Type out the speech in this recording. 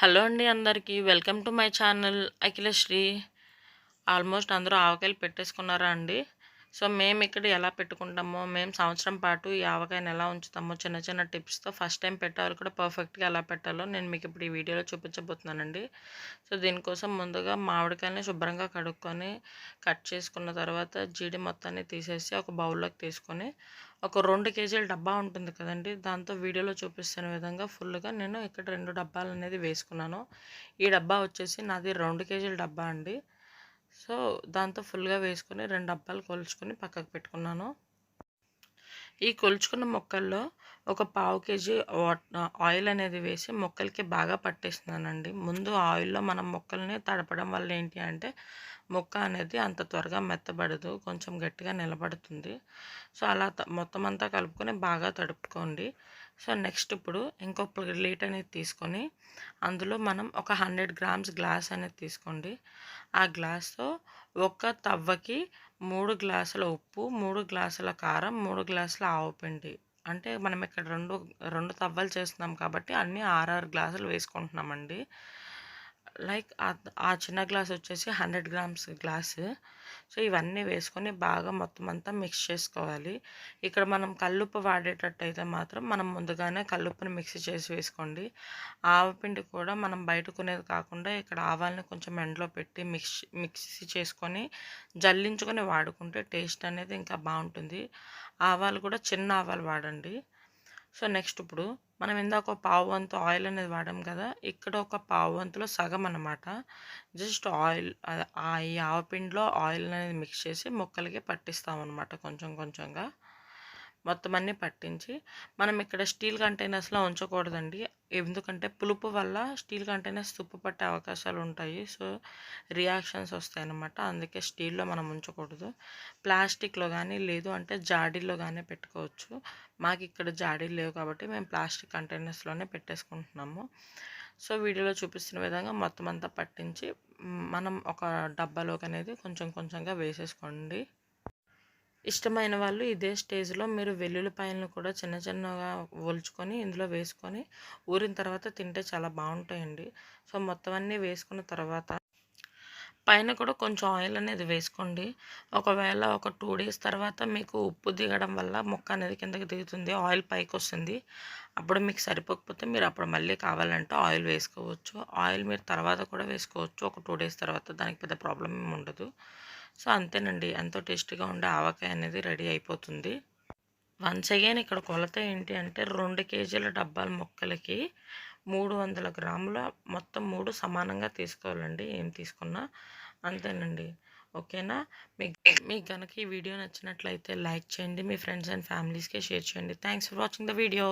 Hello అండి అందరికీ. Welcome to my channel Akhilasri. Almost అందరూ ఆవకాయలు పెట్టేసుకున్నారా అండి? సో మేము ఇక్కడ ఎలా పెట్టుకుంటామో మేము సంవత్సరం పాటు ఈ ఆవకాయను ఎలా ఉంచుతామో చిన్న చిన్న టిప్స్తో ఫస్ట్ టైం పెట్టాలి కూడా పర్ఫెక్ట్గా ఎలా పెట్టాలో నేను మీకు ఇప్పుడు ఈ వీడియోలో చూపించబోతున్నానండి. సో దీనికోసం ముందుగా మామిడికాయలని శుభ్రంగా కడుక్కొని కట్ చేసుకున్న తర్వాత జీడి మొత్తాన్ని తీసేసి ఒక బౌల్లోకి తీసుకొని ఒక రెండు కేజీల డబ్బా ఉంటుంది కదండి దాంతో వీడియోలో చూపిస్తున్న విధంగా ఫుల్గా నేను ఇక్కడ రెండు డబ్బాలు అనేది వేసుకున్నాను. ఈ డబ్బా వచ్చేసి నాది రెండు కేజీల డబ్బా అండి. సో దాంతో ఫుల్గా వేసుకొని రెండు డబ్బాలు కొలుచుకొని పక్కకు పెట్టుకున్నాను. ఈ కొలుచుకున్న మొక్కల్లో ఒక పావు కేజీ ఆయిల్ అనేది వేసి మొక్కలకి బాగా పట్టేస్తున్నానండి ముందు ఆయిల్లో మనం మొక్కల్ని తడపడం వల్ల ఏంటి అంటే మొక్క అనేది అంత త్వరగా మెత్తబడదు కొంచెం గట్టిగా నిలబడుతుంది. సో అలా మొత్తం అంతా కలుపుకొని బాగా తడుపుకోండి. సో నెక్స్ట్ ఇప్పుడు ఇంకొక ప్లేట్ అనేది తీసుకొని అందులో మనం ఒక హండ్రెడ్ గ్రామ్స్ గ్లాస్ అనేది తీసుకోండి. ఆ గ్లాస్తో ఒక తవ్వకి మూడు గ్లాసుల ఉప్పు మూడు గ్లాసుల కారం మూడు గ్లాసుల ఆవుపిండి అంటే మనం ఇక్కడ రెండు రెండు తవ్వలు చేస్తున్నాం కాబట్టి అన్నీ ఆరు గ్లాసులు వేసుకుంటున్నామండి. లైక్ ఆ చిన్న గ్లాస్ వచ్చేసి హండ్రెడ్ గ్రామ్స్ గ్లాస్. సో ఇవన్నీ వేసుకొని బాగా మొత్తం అంతా మిక్స్ చేసుకోవాలి. ఇక్కడ మనం కల్లుప్పు వాడేటట్టు అయితే మాత్రం మనం ముందుగానే కల్లుప్పుని మిక్స్ చేసి వేసుకోండి. ఆవపిండి కూడా మనం బయట కొనేది కాకుండా ఇక్కడ ఆవాలని కొంచెం ఎండలో పెట్టి మిక్స్ మిక్సీ చేసుకొని జల్లించుకొని వాడుకుంటే టేస్ట్ అనేది ఇంకా బాగుంటుంది. ఆవాలు కూడా చిన్న ఆవాలు వాడండి. సో నెక్స్ట్ ఇప్పుడు మనం ఇందాక ఒక పావు వంతు ఆయిల్ అనేది వాడాం కదా ఇక్కడ ఒక పావు వంతులో సగం అనమాట జస్ట్ ఆయిల్ ఆ ఈ ఆవపిండిలో ఆయిల్ అనేది మిక్స్ చేసి ముక్కలకి పట్టిస్తాం అనమాట కొంచెం కొంచెంగా. మొత్తం అన్నీ పట్టించి మనం ఇక్కడ స్టీల్ కంటైనర్స్లో ఉంచకూడదండి. ఎందుకంటే పులుపు వల్ల స్టీల్ కంటైనర్స్ తుప్పు పట్టే అవకాశాలు ఉంటాయి. సో రియాక్షన్స్ వస్తాయి అన్నమాట అందుకే స్టీల్లో మనం ఉంచకూడదు. ప్లాస్టిక్లో కానీ లేదు అంటే జాడీలో కానీ పెట్టుకోవచ్చు. మాకు ఇక్కడ జాడీలు లేవు కాబట్టి మేము ప్లాస్టిక్ కంటైనర్స్లోనే పెట్టేసుకుంటున్నాము. సో వీడియోలో చూపిస్తున్న విధంగా మొత్తం అంతా పట్టించి మనం ఒక డబ్బాలోకి అనేది కొంచెం కొంచెంగా వేసేసుకోండి. ఇష్టమైన వాళ్ళు ఇదే స్టేజ్లో మీరు వెల్లుల్లిపాయలను కూడా చిన్న చిన్నగా ఒలుచుకొని ఇందులో వేసుకొని ఊరిన తర్వాత తింటే చాలా బాగుంటాయండి. సో మొత్తం అన్నీ వేసుకున్న తర్వాత పైన కూడా కొంచెం ఆయిల్ అనేది వేసుకోండి. ఒకవేళ ఒక టూ డేస్ తర్వాత మీకు ఉప్పు దిగడం వల్ల మొక్క అనేది కిందకి దిగుతుంది ఆయిల్ పైకి వస్తుంది. అప్పుడు మీకు సరిపోకపోతే మీరు అప్పుడు మళ్ళీ కావాలంటే ఆయిల్ వేసుకోవచ్చు. ఆయిల్ మీరు తర్వాత కూడా వేసుకోవచ్చు. ఒక టూ డేస్ తర్వాత దానికి పెద్ద ప్రాబ్లం ఏమి ఉండదు. సో అంతేనండి. ఎంతో టేస్టీగా ఉండే ఆవకాయ అనేది రెడీ అయిపోతుంది. వన్స్ అగైన్ ఇక్కడ కొలత ఏంటి అంటే రెండు కేజీల డబ్బాల మొక్కలకి మూడు వందల గ్రాముల మొత్తం మూడు సమానంగా తీసుకోవాలండి. ఏం తీసుకున్నా అంతేనండి. ఓకేనా? మీకు మీకు కనుక ఈ వీడియో నచ్చినట్లయితే లైక్ చేయండి. మీ ఫ్రెండ్స్ అండ్ ఫ్యామిలీస్కి షేర్ చేయండి. Thanks for watching the video.